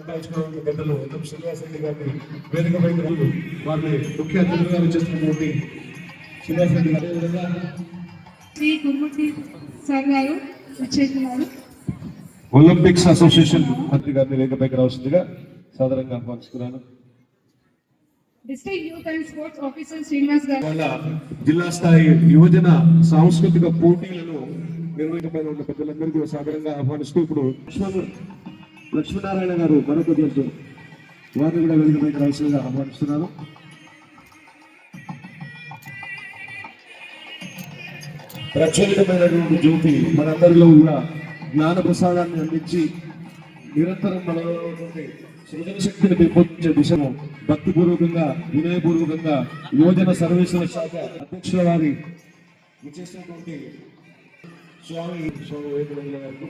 NM Srinivasa Reddy గారిని వేదిక రమ్మని వారిని ముఖ్య గారి. అదేవిధంగా శ్రీ సార్ గారు వచ్చేస్తున్నారు. ఒలింపిక్స్ అసోసియేషన్ మంత్రి గారిని వేదిక పైకి రావాల్సిందిగా సాధారణంగా ఆహ్వానిస్తున్నాను. జిల్లా స్థాయి యువజన సాంస్కృతిక పోటీలను నిర్వహించబడిన ఉన్న పెద్దలందరికీ సాధారణంగా ఆహ్వానిస్తూ ఇప్పుడు లక్ష్మీనారాయణ గారు మరొక జడ్జి వారిని కూడా వేదిక పైకి రావాల్సిందిగా ఆహ్వానిస్తున్నాను. ప్రచురితమైనటువంటి జ్యోతి మనందరిలో కూడా జ్ఞాన ప్రసాదాన్ని అందించి నిరంతరం మనలో సృజన శక్తిని పెంపొందించే దిశను భక్తిపూర్వకంగా వినయపూర్వకంగా యువజన సర్వీసుల శాఖ అధ్యక్షుల వారి విచేసినటువంటి స్వామి స్వామి వివేకానంద గారికి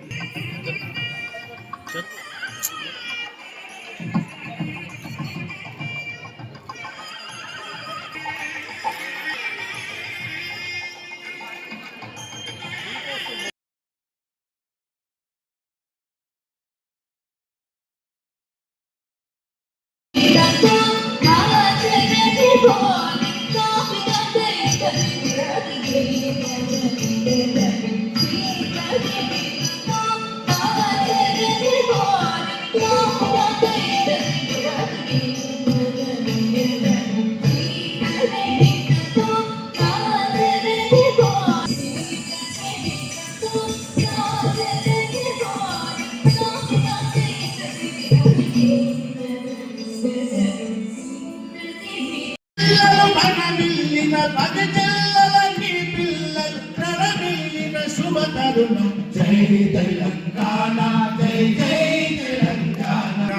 పిల్లలు మనమిల్లిన పగజల్లల పిల్లలు నడమిల్లిన శుభ తరుణం జై తెలంగాణ జై జై తెలంగాణ.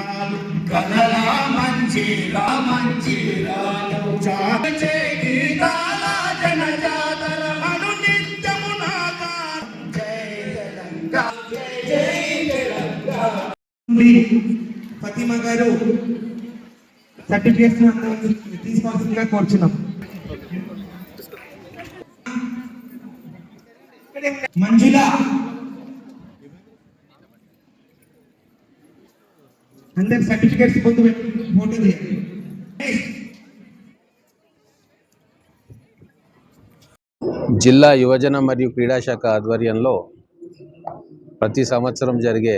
కదలా మంచిరా మంచిరాలు చాగ జై గీతాల జనజాతర అను నిత్యము నాగారం జై తెలంగాణ జై జై తెలంగాణ. ఫతిమ గారు సర్టిఫికేట్స్ తీసుకోవాల్సిందిగా కోరుచున్నాం. మంజుల. అందరి సర్టిఫికేట్స్ ముందు పెట్టి ఫోటో తీయండి జిల్లా యువజన మరియు క్రీడాశాఖ ఆధ్వర్యంలో ప్రతి సంవత్సరం జరిగే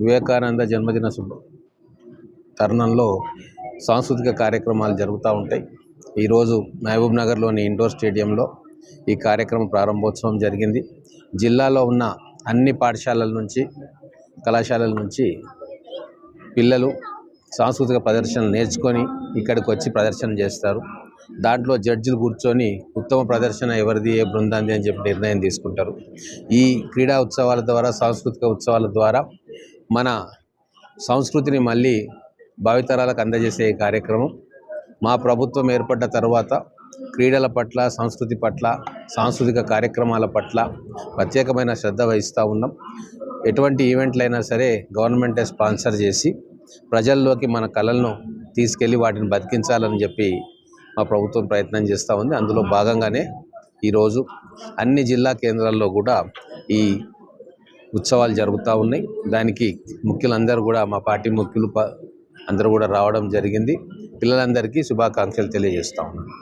వివేకానంద జన్మదిన శుభ తరుణంలో సాంస్కృతిక కార్యక్రమాలు జరుగుతూ ఉంటాయి. ఈరోజు మహబూబ్ నగర్లోని ఇండోర్ స్టేడియంలో ఈ కార్యక్రమ ప్రారంభోత్సవం జరిగింది. జిల్లాలో ఉన్న అన్ని పాఠశాలల నుంచి కళాశాలల నుంచి పిల్లలు సాంస్కృతిక ప్రదర్శనలు నేర్చుకొని ఇక్కడికి వచ్చి ప్రదర్శన చేస్తారు. దాంట్లో జడ్జిలు కూర్చొని ఉత్తమ ప్రదర్శన ఎవరిది ఏ బృందాన్ని అని చెప్పి నిర్ణయం తీసుకుంటారు. ఈ క్రీడా ఉత్సవాల ద్వారా సాంస్కృతిక ఉత్సవాల ద్వారా మన సంస్కృతిని మళ్ళీ భావితరాలకు అందజేసే ఈ కార్యక్రమం మా ప్రభుత్వం ఏర్పడ్డ తర్వాత క్రీడల పట్ల సంస్కృతి పట్ల సాంస్కృతిక కార్యక్రమాల పట్ల ప్రత్యేకమైన శ్రద్ధ వహిస్తూ ఉన్నాం. ఎటువంటి ఈవెంట్లైనా సరే గవర్నమెంటే స్పాన్సర్ చేసి ప్రజల్లోకి మన కళలను తీసుకెళ్ళి వాటిని బతికించాలని చెప్పి మా ప్రభుత్వం ప్రయత్నం చేస్తూ ఉంది. అందులో భాగంగానే ఈరోజు అన్ని జిల్లా కేంద్రాల్లో కూడా ఈ ఉత్సవాలు జరుగుతూ ఉన్నాయి. దానికి ముఖ్యులందరూ కూడా మా పార్టీ ముఖ్యులు ప- అందరూ కూడా రావడం జరిగింది. పిల్లలందరికీ శుభాకాంక్షలు తెలియజేస్తా ఉన్నాను.